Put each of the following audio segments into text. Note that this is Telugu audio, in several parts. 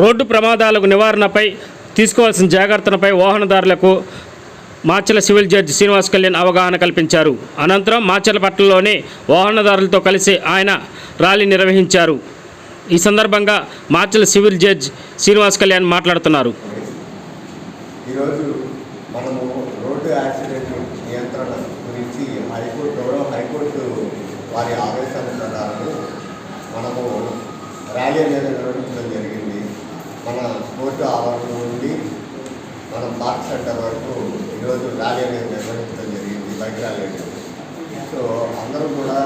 రోడ్డు ప్రమాదాలకు నివారణపై తీసుకోవాల్సిన జాగ్రత్తలపై వాహనదారులకు మాచల సివిల్ జడ్జి శ్రీనివాస్ కళ్యాణ్ అవగాహన కల్పించారు. అనంతరం మాచలపట్నంలోనే వాహనదారులతో కలిసి ఆయన ర్యాలీ నిర్వహించారు. ఈ సందర్భంగా మాచల సివిల్ జడ్జి శ్రీనివాస్ కళ్యాణ్ మాట్లాడుతున్నారు. ఈరోజు మనము రోడ్డు యాక్సిడెంట్ నియంత్రణ గురించి హైకోర్టు గౌరవ హైకోర్టు వారి ఆదేశాల ప్రకారం మనము ర్యాలీ అనేది నిర్వహించడం జరిగింది. మన కోర్టు ఆవరణ నుండి మనం పార్క్ సెంటర్ వరకు ఈరోజు ర్యాలీ అనేది నిర్వహించడం జరిగింది బైక్ ర్యాలీ అనేది. సో అందరూ కూడా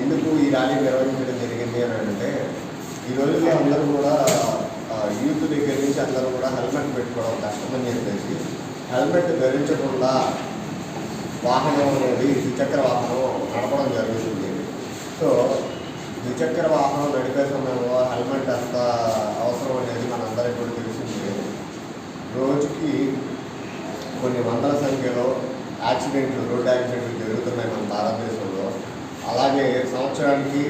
ఎందుకు ఈ ర్యాలీ నిర్వహించడం జరిగింది అని అంటే ఈ రోజుల్లో అందరూ కూడా యూత్ దగ్గర నుంచి అందరూ కూడా హెల్మెట్ పెట్టుకోవడం కష్టమని చెప్పేసి హెల్మెట్ ధరించకుండా వాహనం అనేది ద్విచక్ర వాహనం నడపడం జరుగుతుంది. సో ద్విచక్ర వాహనం నడిపే సమయంలో హెల్మెట్ అంత అవసరం అనేది మనందరికీ కూడా తెలిసిందే. రోజుకి కొన్ని వందల సంఖ్యలో యాక్సిడెంట్లు రోడ్డు యాక్సిడెంట్లు జరుగుతున్నాయి మన భారతదేశంలో. అలాగే సంవత్సరానికి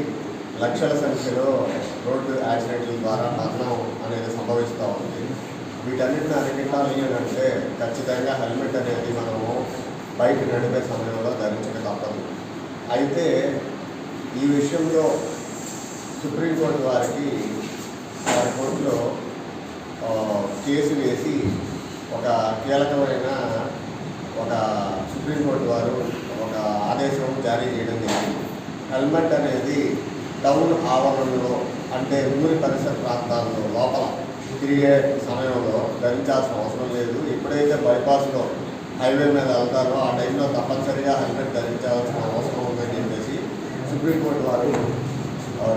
లక్షల సంఖ్యలో రోడ్డు యాక్సిడెంట్ల ద్వారా మరణం అనేది సంభవిస్తూ ఉంది. వీటన్నిటిని అరికెట్టాలి అని అంటే ఖచ్చితంగా హెల్మెట్ అనేది మనము బైక్ నడిపే సమయంలో ధరించక తప్పదు. అయితే ఈ విషయంలో సుప్రీంకోర్టు వారికి వారి కోర్టులో కేసు వేసి ఒక కీలకమైన ఒక సుప్రీంకోర్టు వారు ఒక ఆదేశం జారీ చేయడం జరిగింది. హెల్మెట్ అనేది టౌన్ ఆవరణలో అంటే ఊరి పరిసర ప్రాంతాల్లో లోపల తిరిగే సమయంలో ధరించాల్సిన అవసరం లేదు. ఎప్పుడైతే బైపాస్లో హైవే మీద వెళ్తారో ఆ టైంలో తప్పనిసరిగా హెల్మెట్ ధరించాల్సిన అవసరం ఉందని చెప్పేసి సుప్రీంకోర్టు వారు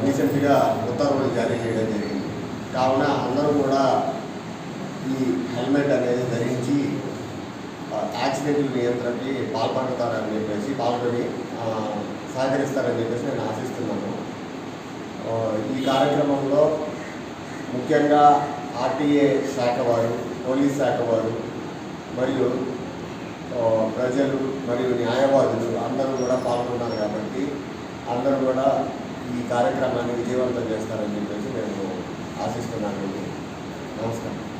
రీసెంట్గా ఉత్తర్వులు జారీ చేయడం జరిగింది. కావున అందరూ కూడా ఈ హెల్మెట్ అనేది ధరించి యాక్సిడెంట్ నియంత్రణకి పాల్పడతారని చెప్పేసి పాల్గొని సహకరిస్తారని చెప్పేసి నేను ఆశిస్తున్నాను. ఈ కార్యక్రమంలో ముఖ్యంగా ఆర్టీఏ శాఖ వారు పోలీస్ శాఖ వారు మరియు ప్రజలు మరియు న్యాయవాదులు అందరూ కూడా పాల్గొన్నారు కాబట్టి అందరూ కూడా ఈ కార్యక్రమాన్ని విజయవంతం చేస్తారని చెప్పేసి నేను ఆశిస్తున్నాను నమస్కారం.